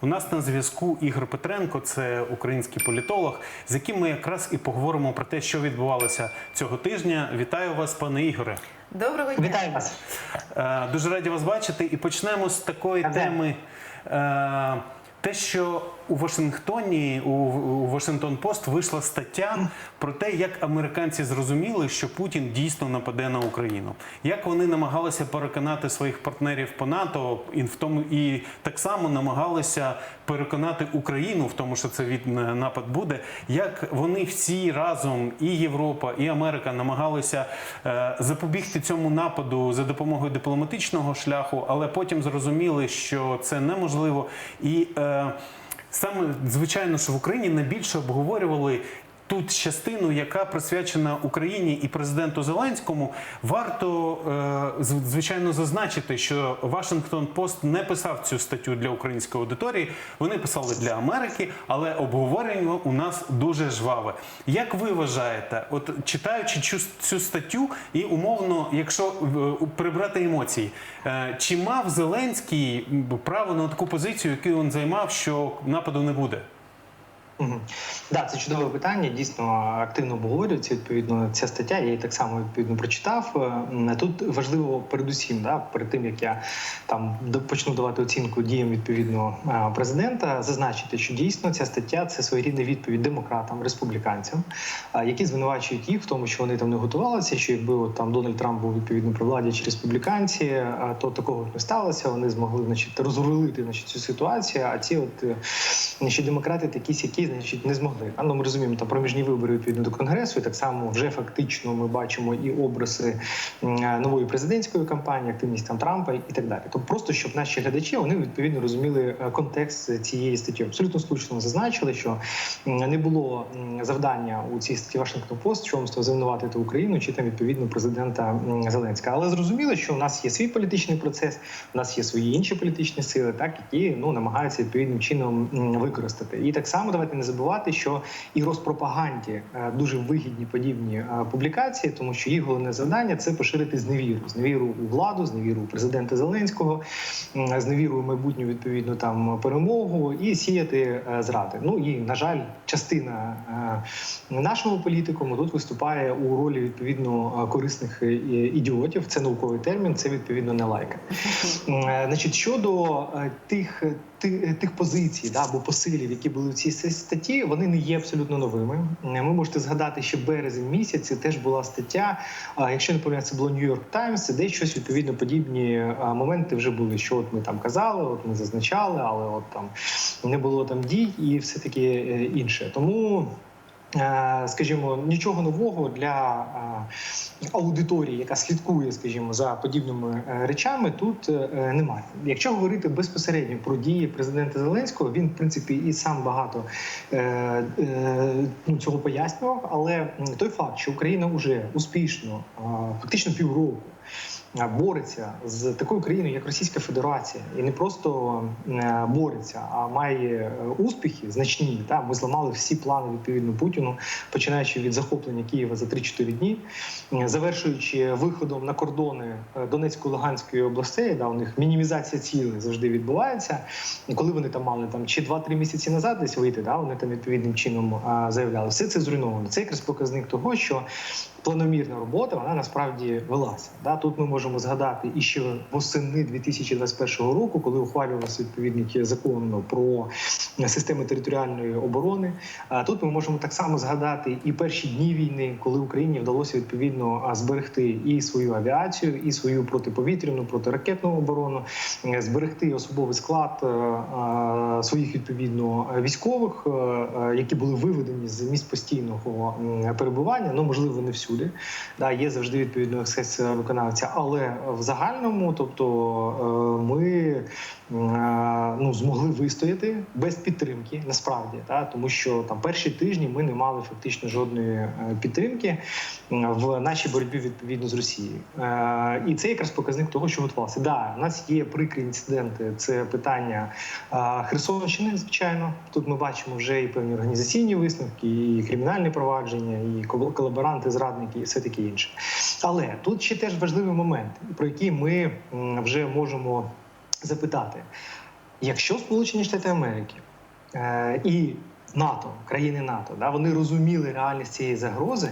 У нас на зв'язку Ігор Петренко, це український політолог, з яким ми якраз і поговоримо про те, що відбувалося цього тижня. Вітаю вас, пане Ігоре. Доброго дня. Вітаю вас. Е, Дуже раді вас бачити. І почнемо з такої А теми. Е, Те, що у Вашингтоні, у, Вашингтон Пост вийшла стаття про те, як американці зрозуміли, що Путін дійсно нападе на Україну. Як вони намагалися переконати своїх партнерів по НАТО, і в тому і так само намагалися переконати Україну в тому, що це від напад буде. Як вони всі разом, і Європа, і Америка намагалися е, запобігти цьому нападу за допомогою дипломатичного шляху, але потім зрозуміли, що це неможливо. І е, саме звичайно, що в Україні найбільше обговорювали. Ту частину, яка присвячена Україні і президенту Зеленському, варто е, звичайно зазначити, що Вашингтон Пост не писав цю статтю для української аудиторії. Вони писали для Америки, але обговорення у нас дуже жваве. Як ви вважаєте, от читаючи цю, цю статтю, і умовно, якщо е, прибрати емоції, е, чи мав Зеленський право на таку позицію, яку він займав, що нападу не буде? Мгм. Да, це чудове питання. Дійсно активно обговорюється. Відповідно, ця стаття. Я її так само відповідно прочитав. Тут важливо передусім, да, перед тим як я там почну давати оцінку діям відповідно е, президента, зазначити, що дійсно ця стаття це своєрідна відповідь демократам, республіканцям, е, які звинувачують їх в тому, що вони там не готувалися. Що якби от там Дональд Трамп був відповідно при владі чи республіканці, е, то такого не сталося. Вони змогли значить розрулити значить, цю ситуацію. А ці от е, значить, демократи такі сякі, значить, не змогли. А ну ми розуміємо, там проміжні вибори відповідно до конгресу. І так само вже фактично ми бачимо і образи е, нової президентської кампанії, активність там Трампа і так далі. Тобто, просто щоб наші глядачі вони відповідно розуміли е, контекст цієї статті. Абсолютно слушно зазначили, що не було завдання у цій статті Вашингтон Пост чомусь звинуватити Україну чи там відповідно президента м, Зеленського. Але зрозуміло, що у нас є свій політичний процес, у нас є свої інші політичні сили, так які ну намагаються відповідним чином використати. І так само давайте не забувати, що і розпропаганді е, дуже вигідні подібні е, публікації, тому що їх головне завдання це поширити зневіру, зневіру у владу, зневіру у президента Зеленського, зневіру у майбутню відповідно там перемогу і сіяти е, зради. Ну і на жаль, частина нашого політикуму тут виступає у ролі відповідно корисних ідіотів. Це науковий термін, це відповідно не лайка. Значить, щодо тих. Тих позицій да, або посилів, які були в цій статті, вони не є абсолютно новими. Е, Ви можете згадати, що березень місяці теж була стаття. Якщо не помиляюся, це було Нью-Йорк Таймс, де щось відповідно подібні моменти вже були. Що от ми там казали, от ми зазначали, але от там не було там дій і все таке інше. Тому. Е, Скажімо, нічого нового для е, аудиторії, яка слідкує, скажімо, за подібними е, речами, тут немає. Якщо говорити безпосередньо про дії президента Зеленського, він в принципі і сам багато ну, цього пояснював. Але той факт, що Україна вже успішно, фактично півроку. Е, Бореться з такою країною, як Російська Федерація, і не просто е, бореться, а має е, успіхи значні. Та ми зламали всі плани відповідно Путіну, починаючи від захоплення Києва за 3-4 дні, завершуючи виходом на кордони Донецької Луганської областей, да, у них мінімізація цілей завжди відбувається. Коли вони там мали там чи 2-3 місяці назад десь вийти, да, вони там відповідним чином заявляли. Все це зруйновано. Це якраз показник того, що планомірна робота вона насправді велася. Да, тут ми можемо згадати і ще восени 2021 року, коли ухвалювався відповідний закон про системи територіальної оборони. Тут ми можемо так само згадати і перші дні війни, коли Україні вдалося відповідно зберегти і свою авіацію, і свою протиповітряну, протиракетну оборону, е, зберегти особовий склад е, своїх відповідно військових, е, які були виведені з місць постійного перебування. Ну можливо, не всюди. Да, є завжди відповідно екses виконавця, але в загальному, тобто е, ми е, ну змогли вистояти без підтримки, насправді, та тому що там перші тижні ми не мали фактично жодної е, підтримки в нашій боротьбі відповідно з Росією. І це якраз показник того, що готувалося. Да, у нас є прикрі інциденти. Це питання Херсонщини. Звичайно, тут ми бачимо вже і певні організаційні висновки, і кримінальні провадження, і колаборанти, зрадники, і все таке інше. Але тут ще теж важливий момент, про який ми вже можемо запитати. якщо Сполучені Штати Америки е, і НАТО, країни НАТО, да, вони розуміли реальність цієї загрози,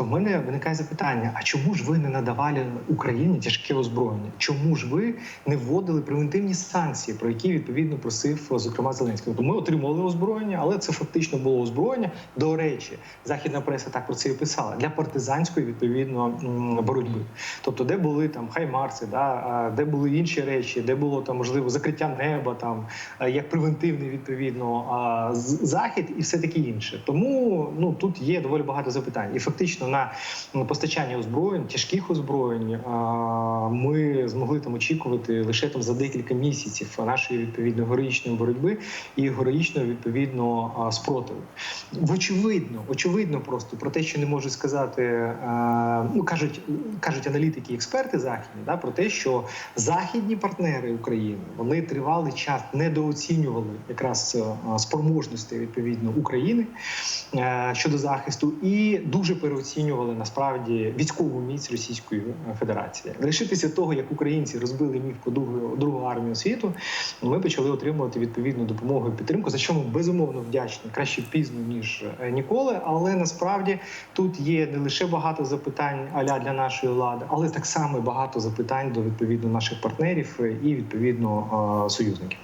то в мене виникає запитання: а чому ж ви не надавали Україні тяжке озброєння? Чому ж ви не вводили превентивні санкції, про які відповідно просив зокрема Зеленський? Тобто ми отримали озброєння, але це фактично було озброєння. До речі, західна преса так про це і писала для партизанської відповідно боротьби. Тобто, де були там хаймарси, да, де були інші речі, де було там можливо закриття неба, там як превентивний відповідно захід і все таке інше. Тому ну тут є доволі багато запитань, і фактично на постачання озброєнь, тяжких озброєнь, ми змогли там очікувати лише там за декілька місяців нашої відповідно героїчної боротьби і героїчного відповідно спротиву. Очевидно, очевидно, просто про те, що не можу сказати, ну кажуть, кажуть аналітики, і експерти західні, да про те, що західні партнери України вони тривалий час недооцінювали якраз спроможності відповідно України щодо захисту, і дуже переоцінювали насправді військову міць Російської Федерації. Лишитися того, як українці розбили міф другу другу армію світу, ми почали отримувати відповідну допомогу і підтримку, за що ми безумовно вдячні. Краще пізно ніж е, ніколи. Але насправді тут є не лише багато запитань аля для нашої влади, але так само багато запитань до відповідно наших партнерів і відповідно е, союзників.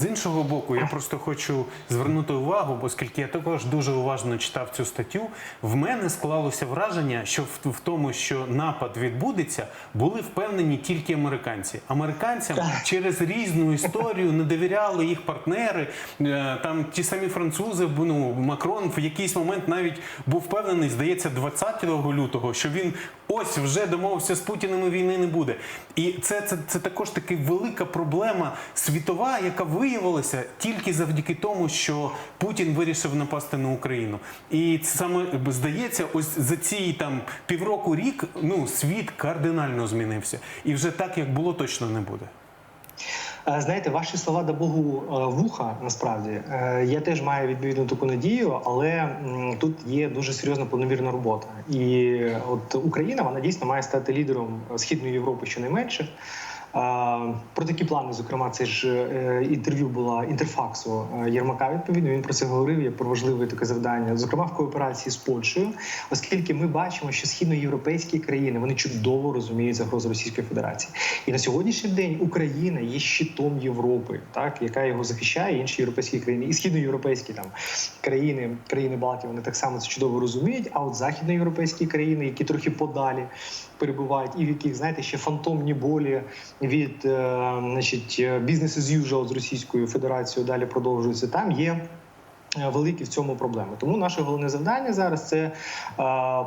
З іншого боку, я просто хочу звернути увагу, оскільки я також дуже уважно читав цю статтю. В мене склалося враження, що в, в тому, що напад відбудеться, були впевнені тільки американці. Американцям через різну історію не довіряли їх партнери. Е, Там ті самі французи, ну Макрон в якийсь момент навіть був впевнений, здається, 20 лютого, що він ось вже домовився з Путіним і війни не буде. І це, це, це також таки велика проблема світова, яка виявилася тільки завдяки тому, що Путін вирішив напасти на Україну. І це саме здається, ось за ці там півроку рік ну світ кардинально змінився. І вже так, як було, точно не буде. Е, Знаєте, ваші слова да Богу е, вуха. Насправді Е, я теж маю відповідну таку надію, але тут є дуже серйозна планомірна робота. І от Україна вона дійсно має стати лідером східної Європи щонайменше. Про такі плани, зокрема, це ж е, інтерв'ю була інтерфаксу е, Єрмака. Відповідно, він про це говорив як про важливе таке завдання, зокрема в кооперації з Польщею, оскільки ми бачимо, що східноєвропейські країни вони чудово розуміють загрозу Російської Федерації, і на сьогоднішній день Україна є щитом Європи, так яка його захищає інші європейські країни, і східноєвропейські там країни, країни Балтії, вони так само це чудово розуміють. А от західноєвропейські країни, які трохи подалі перебувають, і в яких знаєте ще фантомні болі від е, значить бізнес as usual з Російською Федерацією далі продовжуються. Там є. Е, Великі в цьому проблеми. Тому наше головне завдання зараз це е,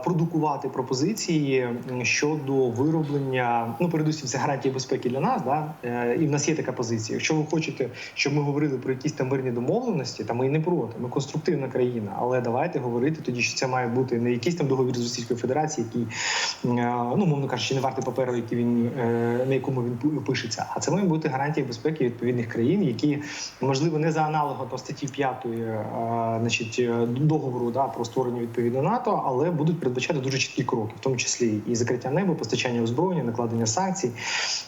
продукувати пропозиції щодо вироблення. Ну, передусім, це гарантії безпеки для нас. Да? Е, і в нас є така позиція. Якщо ви хочете, щоб ми говорили про якісь там мирні домовленості, та ми і не проти. Ми конструктивна країна. Але давайте говорити тоді, що це має бути не якийсь там договір з Російською Федерацією, який ну мовно кажучи, не вартий паперу, який він на якому він пишеться. А це має бути гарантія безпеки відповідних країн, які можливо не за аналогом до статті 5 е, значить, е, договору да, про створення відповідно НАТО, але будуть передбачати дуже чіткі кроки, в тому числі і закриття неба, постачання озброєння, накладення санкцій,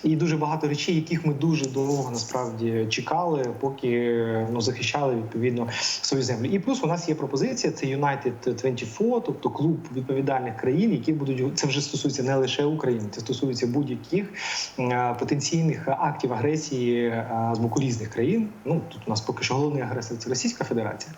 і дуже багато речей, яких ми дуже довго насправді чекали, поки ну захищали відповідно свою землю. І плюс у нас є пропозиція: це United 24, тобто клуб відповідальних країн, які будуть це вже стосується не лише України, це стосується будь-яких е, потенційних актів агресії е, з боку різних країн. Ну тут у нас поки що головний агресор це Російська Федерація, е,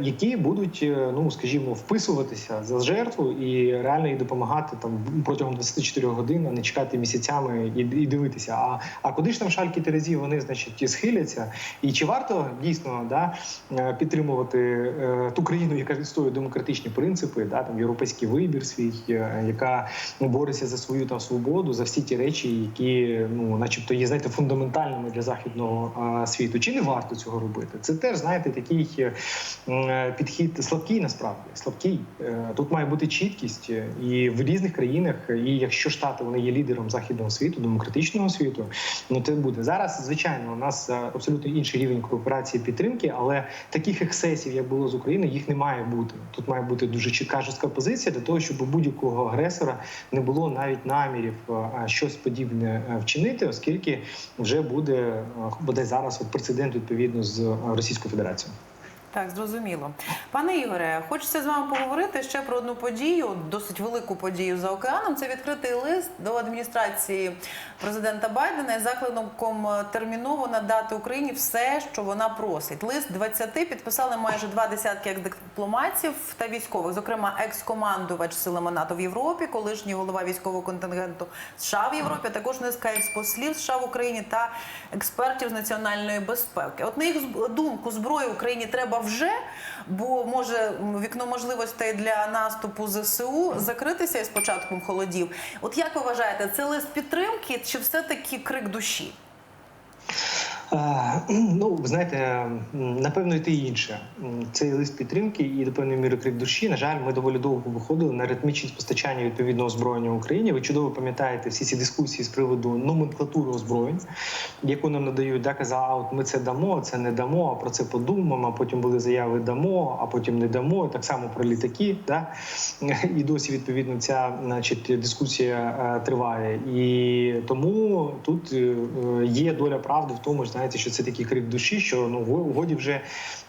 які будуть, е, ну скажімо, вписуватися за жертву і реально їй допомагати там протягом 24 годин, а не чекати місяцями і, і дивитися. А, а куди ж там шальки Терезі вони значить схиляться? І чи варто дійсно да е, підтримувати е, ту країну, яка відстоює демократичні принципи, да там європейський вибір свій, е, яка ну, бореться за свою там свободу, за всі ті речі, які ну, начебто, є знаєте, фундаментальними для західного е, світу? Чи не варто цього робити? Це теж знаєте, такий е, підхід слабкий насправді слабкий. Е, Тут має бути чіткість е, і в різних країнах. І якщо штати вони є лідером західного світу, демократичного світу, ну це буде зараз. Звичайно, у нас е, абсолютно інший рівень кооперації підтримки, але таких ексцесів, як було з України, їх не має бути. Тут має бути дуже чітка жорстка позиція для того, щоб у будь-якого агресора не було навіть намірів е, щось подібне е, вчинити, оскільки вже буде е, буде зараз от прецедент відповідно з е, Російською Федерацією. Federacji. Так, зрозуміло. Пане Ігоре, хочеться з вами поговорити ще про одну подію, досить велику подію за океаном. Це відкритий лист до адміністрації президента Байдена із закликом терміново надати Україні все, що вона просить. Лист 20 підписали майже два десятки екс-дипломатів та військових, зокрема екс-командувач силами НАТО в Європі, колишній голова військового контингенту США в Європі, а також низка експослів США в Україні та експертів з національної безпеки. От на їх думку, зброю Україні треба вже, бо може вікно можливостей для наступу ЗСУ закритися із початком холодів. От як ви вважаєте, це лист підтримки чи все-таки крик душі? Е, Ну, ви знаєте, напевно, і те інше. Цей лист підтримки і до певної міри крик душі. На жаль, ми доволі довго виходили на ритмічність постачання відповідного озброєння Україні. Ви чудово пам'ятаєте всі ці дискусії з приводу номенклатури озброєнь, яку нам надають. Да, казали, а от ми це дамо, це не дамо, а про це подумаємо. А потім були заяви дамо, а потім не дамо. Так само про літаки. Да? І досі відповідно ця значить, дискусія е, триває. І тому тут е, є доля правди в тому, ж, знаєте, що це такий крик душі, що ну годі вже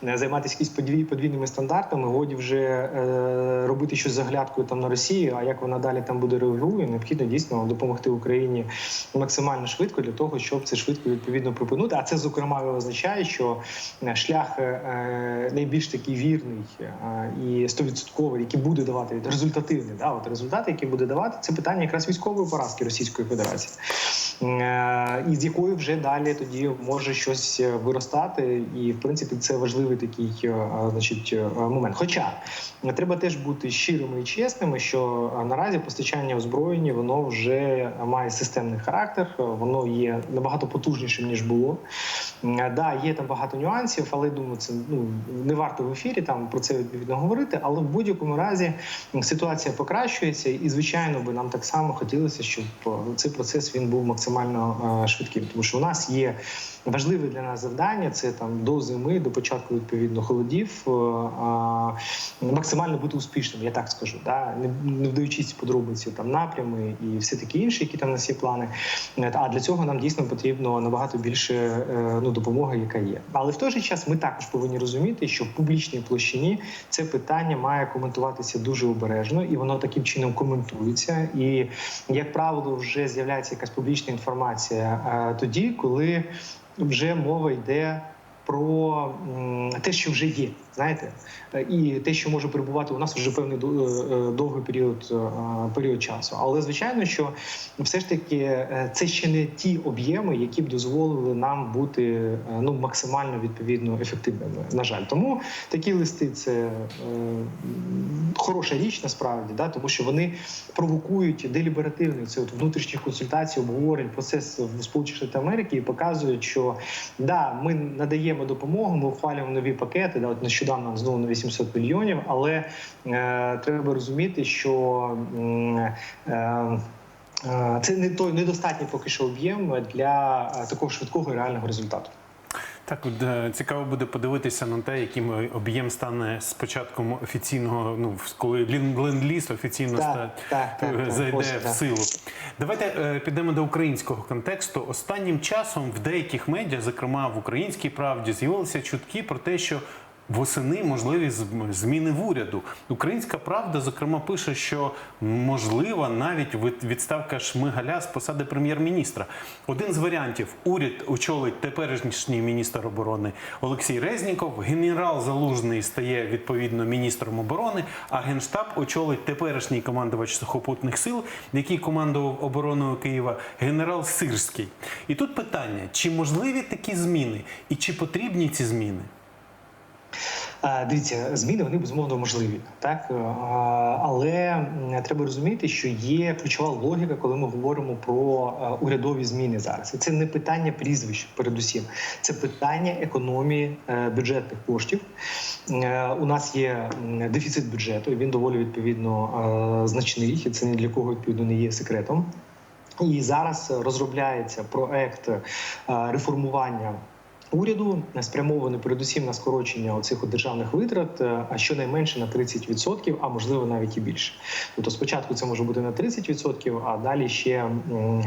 е, займатися якісь подвій, подвійними стандартами, годі вже е, робити щось з оглядкою там на Росію. А як вона далі там буде реагує, необхідно дійсно допомогти Україні максимально швидко для того, щоб це швидко відповідно припинути. А це зокрема означає, що е, шлях е, е, найбільш такий вірний е, і стовідсотковий, який буде давати результативний, да, от результати, які буде давати, це питання якраз військової поразки Російської Федерації. Е, І з якої вже далі тоді може щось е, виростати, і в принципі це важливий такий е, значить е, момент. Хоча треба теж бути щирими і чесними, що наразі постачання озброєння воно вже має системний характер, воно є набагато потужнішим ніж було. Да, є там багато нюансів, але думаю, це ну не варто в ефірі там про це відповідно говорити. Але в будь-якому разі ситуація покращується, і звичайно би нам так само хотілося, щоб цей процес він був максимально швидким, тому що у нас є важливе для нас завдання. Це там до зими, до початку відповідно холодів, е, максимально бути успішним. Я так скажу, да не, вдаючись подробиці там напрями і все такі інші, які там у нас є плани. Е, А для цього нам дійсно потрібно набагато більше е, ну допомоги, яка є. Але в той же час ми також повинні розуміти, що в публічній площині це питання має коментуватися дуже обережно, і воно таким чином коментується. І як правило, вже з'являється якась публічна інформація тоді, коли вже мова йде. Про те, що вже є, знаєте, Е, і те, що може перебувати у нас вже певний е, е, довгий період, період часу. Але звичайно, що все ж таки це ще не ті об'єми, які б дозволили нам бути ну максимально відповідно ефективними. На жаль, тому такі листи це хороша річ насправді, да, тому що вони провокують деліберативний це от внутрішніх консультацій, обговорень, процес в Сполучених Штатах Америки і показують, що да, ми надаємо допомогу, ми ухвалюємо нові пакети. Да, от нещодавно знову на 800 мільйонів, але е, треба розуміти, що е, е, це не той недостатній поки що об'єм для е, такого швидкого і реального результату. Так, е, цікаво буде подивитися на те, яким об'єм стане з початком офіційного, ну коли ленд-ліз офіційно Так, ста- так, так, зайде ось, в так. силу. Давайте підемо до українського контексту. Останнім часом в деяких медіа, зокрема в українській правді, з'явилися чутки про те, що Восени можливі зміни в уряду. Українська правда, зокрема, пише, що можлива навіть від- відставка Шмигаля з посади прем'єр-міністра. Один з варіантів: уряд очолить теперішній міністр оборони Олексій Резніков. Генерал Залужний стає відповідно міністром оборони, а генштаб очолить теперішній командувач сухопутних сил, який командував обороною Києва, генерал Сирський. І тут питання: чи можливі такі зміни, і чи потрібні ці зміни? Дивіться, зміни вони безумовно можливі, так але треба розуміти, що є ключова логіка, коли ми говоримо про урядові зміни зараз. І це не питання прізвищ, передусім, це питання економії е, бюджетних коштів. Е, У нас є дефіцит бюджету, він доволі відповідно значний, і це ні для кого відповідно не є секретом. І зараз розробляється проект е, реформування. Уряду спрямований передусім на скорочення оцих державних витрат, е, а щонайменше на 30%, а можливо навіть і більше. Тобто спочатку це може бути на 30%, а далі ще,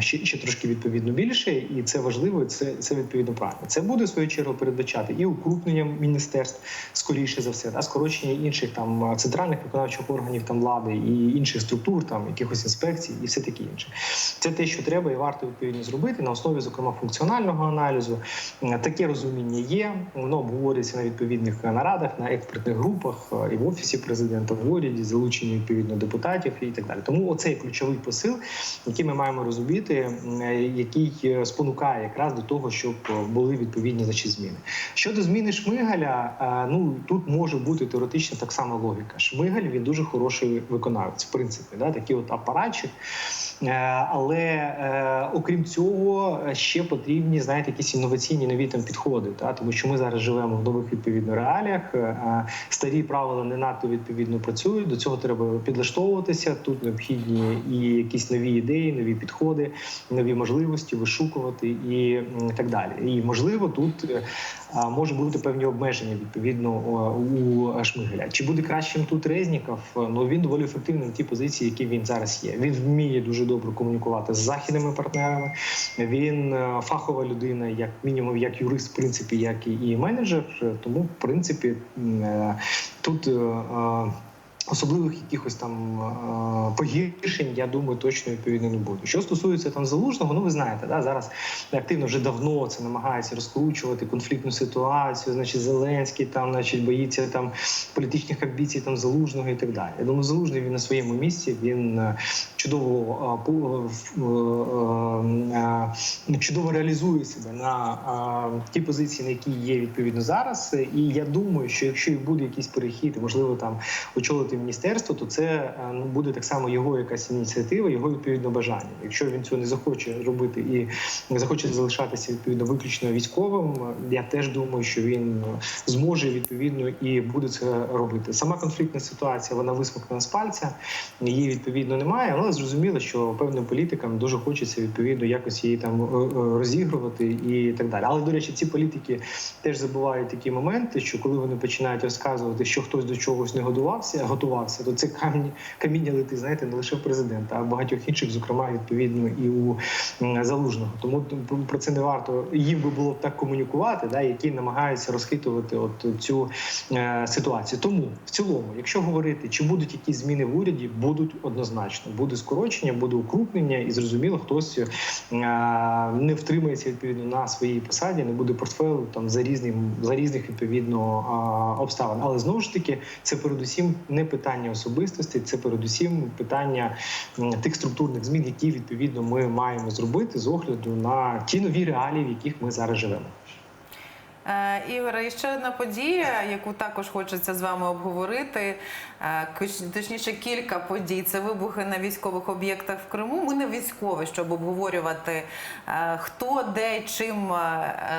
ще, ще трошки відповідно більше, і це важливо. Це це відповідно правильно. Це буде в свою чергу передбачати і укрупнення міністерств, скоріше за все, та скорочення інших там центральних виконавчих органів там влади і інших структур, там якихось інспекцій, і все таке інше. Це те, що треба і варто відповідно зробити на основі, зокрема, функціонального аналізу. Таке розуміння є. Воно обговорюється на відповідних нарадах, на експертних групах е, і в офісі президента, в уряді, залучені відповідно депутатів і так далі. Тому оцей ключовий посил, який ми маємо розуміти, е, який е, спонукає якраз до того, щоб були відповідні значить, зміни. Щодо зміни Шмигаля, ну тут може бути теоретично так само логіка. Шмигаль він дуже хороший виконавець, в принципі, да, такий от апаратчик. Але окрім цього, ще потрібні знаєте, якісь інноваційні нові там підходи, та тому що ми зараз живемо в нових відповідно реаліях. е, Старі правила не надто відповідно працюють. До цього треба підлаштовуватися. Тут необхідні і якісь нові ідеї, нові підходи, нові можливості вишукувати і так далі. І можливо, тут е, може бути певні обмеження відповідно у Шмигеля. Чи буде кращим тут Резніков? Ну він доволі ефективний в тій позиції, які він зараз є. Він вміє дуже добре комунікувати з західними партнерами. Він е, фахова людина, як мінімум, як юрист, в принципі, як і, менеджер. Тому, в принципі, е, тут. Особливих якихось там е, погіршень, я думаю, точно відповідно не буде. Що стосується там залужного, ну ви знаєте, да, зараз активно вже давно це намагається розкручувати конфліктну ситуацію. Значить, Зеленський там, значить, боїться там політичних амбіцій там залужного і так далі. Я думаю, залужний він на своєму місці. Він е, чудово е, чудово реалізує себе на ті позиції, на які є відповідно зараз. І я думаю, що якщо і буде якийсь перехід, можливо, там очолити міністерство, то це е, ну буде так само його якась ініціатива, його відповідно бажання. Якщо він цього не захоче робити і не захоче залишатися відповідно виключно військовим, я теж думаю, що він зможе відповідно і буде це робити. Сама конфліктна ситуація вона висмокнена з пальця, її відповідно немає. Але зрозуміло, що певним політикам дуже хочеться відповідно якось її там е, е, розігрувати і так далі. Але до речі, ці політики теж забувають такі моменти, що коли вони починають розказувати, що хтось до чогось не годувався, готувався, готувався, то це камінь каміння летить, знаєте, не лише в президента, а багатьох інших, зокрема, відповідно і у залужного. Тому про це не варто їм би було б так комунікувати, да, які намагаються розхитувати от цю е, ситуацію. Тому в цілому, якщо говорити, чи будуть якісь зміни в уряді, будуть однозначно. Буде скорочення, буде укрупнення, і зрозуміло, хтось е, не втримається відповідно на своїй посаді, не буде портфелю там за різним за різних відповідно обставин. Але знову ж таки, це передусім не питання особистості, це передусім питання тих структурних змін, які відповідно ми маємо зробити з огляду на ті нові реалії, в яких ми зараз живемо. Е, Ігоре, і ще одна подія, яку також хочеться з вами обговорити. е, Точніше, кілька подій. Це вибухи на військових об'єктах в Криму. Ми не військові, щоб обговорювати, е, хто де чим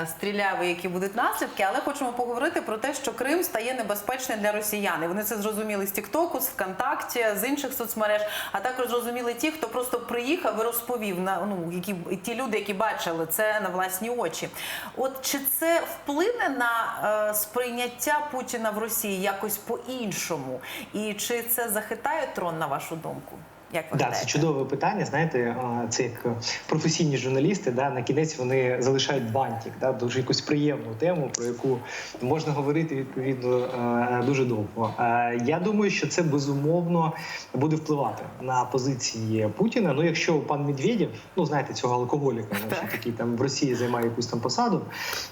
стріляв і які будуть наслідки. Але хочемо поговорити про те, що Крим стає небезпечним для росіян. І вони це зрозуміли з Тіктоку, з ВКонтакті, з інших соцмереж. А також зрозуміли ті, хто просто приїхав і розповів на ну які ті люди, які бачили це на власні очі. От чи це вплине на е, сприйняття Путіна в Росії якось по-іншому? І чи це захитає трон на вашу думку? Як ви Да, гадаєте? це чудове питання. Знаєте, це як професійні журналісти, да, на кінець вони залишають бантик, да, дуже якусь приємну тему, про яку можна говорити відповідно е, дуже довго. Е, Я думаю, що це безумовно буде впливати на позиції Путіна. Ну, якщо пан Медведєв, ну знаєте, цього алкоголіка, значить, який там в Росії займає якусь там посаду,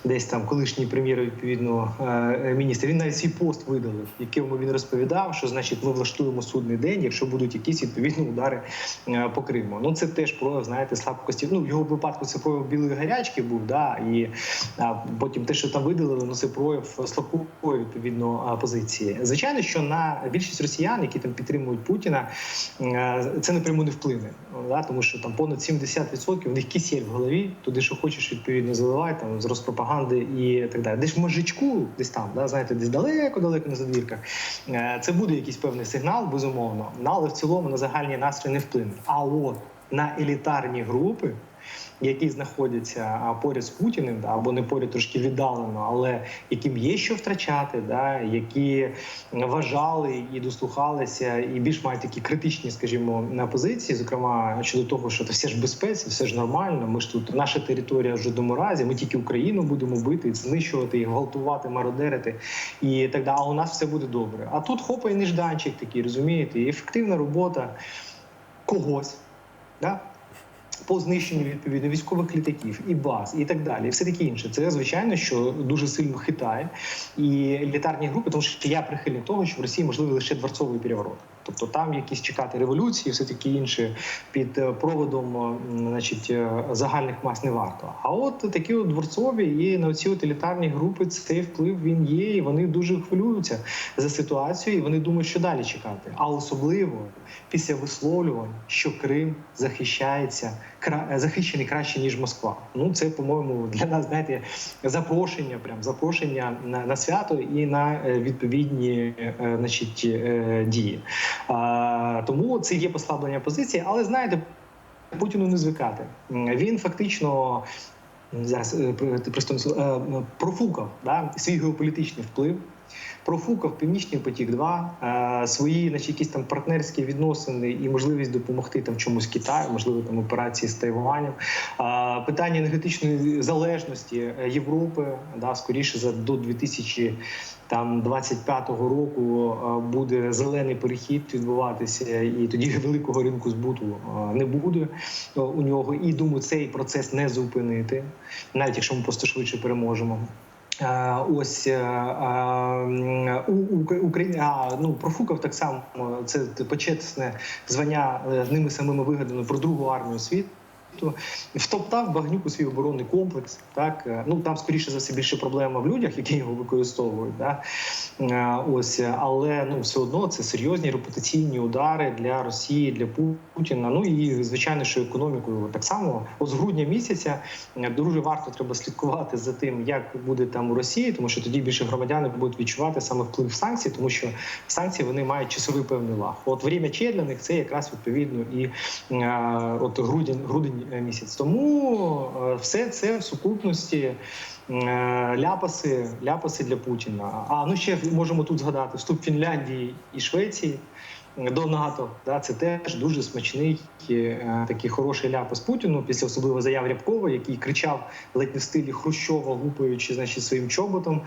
десь там колишній прем'єр, відповідно, е, міністр, він навіть свій пост видалив, якому він розповідав, що значить ми влаштуємо судний день, якщо будуть якісь відповідно удари е, по Криму. Ну це теж прояв, знаєте, слабкості. Ну в його випадку це прояв білої гарячки був, да і потім те, що там видалили, ну це прояв слабкої відповідно позиції. Звичайно, що на більшість росіян, які там підтримують Путіна, е, це напряму не вплине. Да, тому що там понад 70% у них кисіль в голові, туди що хочеш відповідно заливай, там з розпропаганди і так далі. Десь в межичку, десь там, да, знаєте, десь далеко-далеко на задвірках. Е, Це буде якийсь певний сигнал, безумовно, ну, але в цілому на загальні настрої не вплине. А от на елітарні групи. Які знаходяться поряд з Путіним, да, або не поряд трошки віддалено, але яким є що втрачати, да, які вважали і дослухалися, і більш мають такі критичні, скажімо, на позиції, зокрема щодо того, що це все ж безпеці, все ж нормально. Ми ж тут наша територія в жодному разі. Ми тільки Україну будемо бити, знищувати, їх, гвалтувати, мародерити і так далі. А у нас все буде добре. А тут хопа і нежданчик такий, розумієте, і ефективна робота когось. Да? По знищенню відповідно військових літаків і баз, і так далі, і все таке інше. Це звичайно, що дуже сильно хитає і літарні групи, тому що я прихильник того, що в Росії можливий лише дворцовий переворот. Тобто там якісь чекати революції, все таке інше під е, проводом е, значить, е, загальних мас не варто. А от такі от дворцові і на ці от елітарні групи цей вплив він є, і вони дуже хвилюються за ситуацію, і вони думають, що далі чекати. А особливо після висловлювань, що Крим захищається захищений краще ніж Москва. Ну це по-моєму для нас знаєте запрошення, прям запрошення на, на свято і на відповідні значить, дії. Тому це є послаблення позиції, але знаєте. Путіну не звикати. Він фактично зараз е, е, профукав да, свій геополітичний вплив. Профукав Північний потік 2 е, свої, значить, якісь там партнерські відносини і можливість допомогти там чомусь Китаю, можливо, там операції з Тайванем. Е, питання енергетичної залежності е, Європи, да, скоріше за до 2000 там 25-го року буде зелений перехід відбуватися, і тоді великого ринку збуту не буде у нього. І думаю, цей процес не зупинити, навіть якщо ми просто швидше переможемо. Е, Ось е, е, у Ук- Україні ну профукав так само. Це почесне звання ними самими вигадано про другу армію світу. Втоптав багнюку свій оборонний комплекс. Так Е, ну там скоріше за все більше проблема в людях, які його використовують. Да? Е, Ось, але ну все одно це серйозні репутаційні удари для Росії, для Путіна. Ну і звичайно, що економікою так само. От з грудня місяця е, дуже варто треба слідкувати за тим, як буде там у Росії, тому що тоді більше громадяни будуть відчувати саме вплив санкцій, тому що санкції вони мають часовий певний лаг. От время для них це якраз відповідно і от грудень, грудень місяць. Тому е, все це в сукупності. е, Ляпаси, ляпаси для Путіна. А ну ще можемо тут згадати вступ Фінляндії і Швеції до НАТО. Да, це теж дуже смачний е, такий хороший ляпас Путіну після особливо заяв Рябкова, який кричав ледь не в стилі Хрущова, гупаючи значить, своїм чоботом,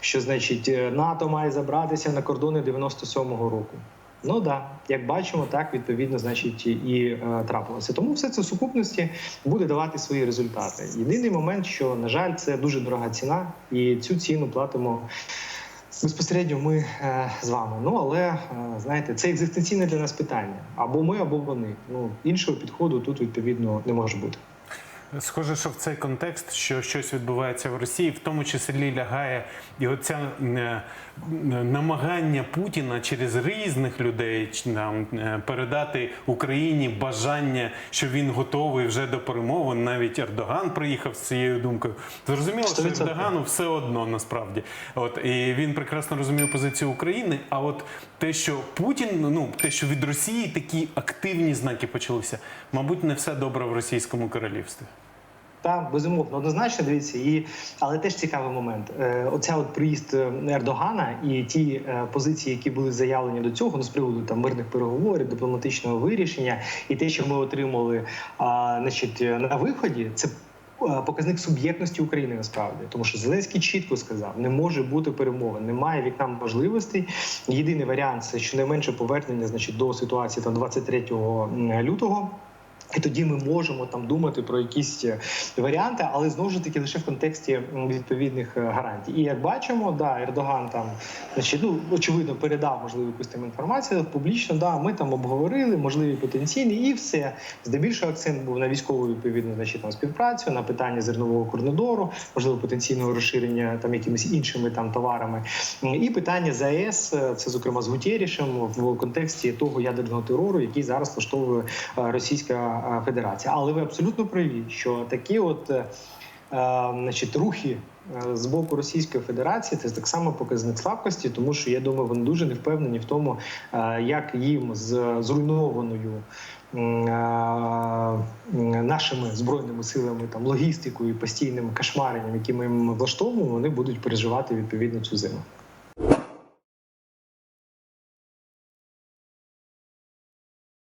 що значить е, НАТО має забратися на кордони 97-го року. Ну да, як бачимо, так відповідно, значить, і е, трапилося. Тому все це в сукупності буде давати свої результати. Єдиний момент, що на жаль, це дуже дорога ціна, і цю ціну платимо безпосередньо ми е, з вами. Ну але е, знаєте, це екзистенційне для нас питання: або ми, або вони. Ну іншого підходу тут відповідно не може бути. Схоже, що в цей контекст, що щось відбувається в Росії, в тому числі лягає і оця е, намагання Путіна через різних людей там, е, передати Україні бажання, що він готовий вже до перемовин. Навіть Ердоган приїхав з цією думкою. Зрозуміло, що Ердогану все одно насправді. От і він прекрасно розумів позицію України. А от те, що Путін, ну те, що від Росії такі активні знаки почалися, мабуть, не все добре в російському королівстві. Та безумовно, однозначно дивіться, і але теж цікавий момент. Е, оця от приїзд е, Ердогана і ті е, позиції, які були заявлені до цього, ну з приводу там мирних переговорів, дипломатичного вирішення, і те, що ми отримали, а, значить, на виході, це. Показник суб'єктності України насправді, тому що Зеленський чітко сказав: не може бути перемовин, немає вікна можливостей. Єдиний варіант це щонайменше повернення, значить, до ситуації там 23 лютого. І тоді ми можемо там думати про якісь е, варіанти, але знову ж таки лише в контексті відповідних е, гарантій. І як бачимо, да, Ердоган там, значить, ну очевидно, передав можливо якусь там інформацію публічно. Да, ми там обговорили, можливі потенційні, і все. Здебільшого акцент був на військову відповідну значить, там, співпрацю, на питання зернового коридору, можливо, потенційного розширення там якимись іншими там товарами. І питання з АЕС, е, це зокрема з Гутєрішем в контексті того ядерного терору, який зараз влаштовує Російська Федерація. Але ви абсолютно праві, що такі от е, е, значить, рухи е, з боку Російської Федерації це так само показник слабкості, тому що я думаю, вони дуже не впевнені в тому, е, як їм з зруйнованою. е, Нашими збройними силами, там логістикою, і постійним кошмаренням, які ми їм влаштовуємо, вони будуть переживати відповідно цю зиму.